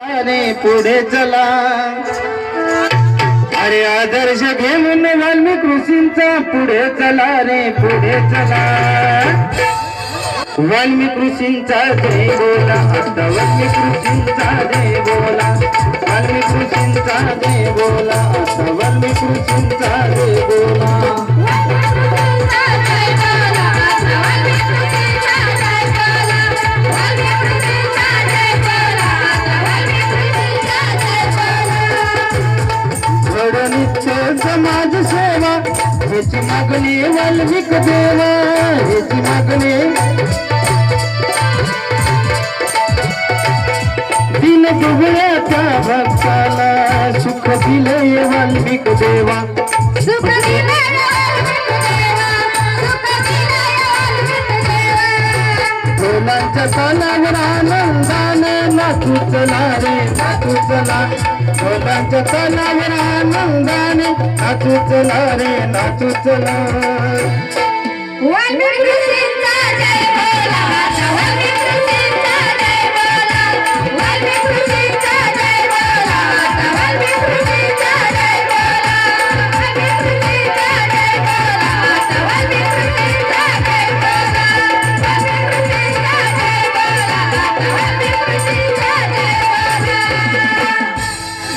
आणि पुढे चला. अरे आदर्श घेऊन वाल्मिक ऋषींचा पुढे चला रे पुढे चला. वाल्मिक ऋषींचा दे बोला आता वाल्मिक ऋषींचा दे बोला वाल्मिक ऋषींचा दे बोला आता वाल्मिक ऋषींचा दे बोला. समाज सेवा ह्याची मागणी वाल्मिक देवा ह्याची मागणी. दिन दुबळ्याच्या भक्ताला सुख दिले वाल्मिक देवा. सुख दिले आनंदाने नाचू चला रे नाचू चला फुलांच्या तलावर नाचू चला रे नाचू चला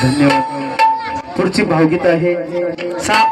धन्यवाद. पुढची भावगीत आहे. सा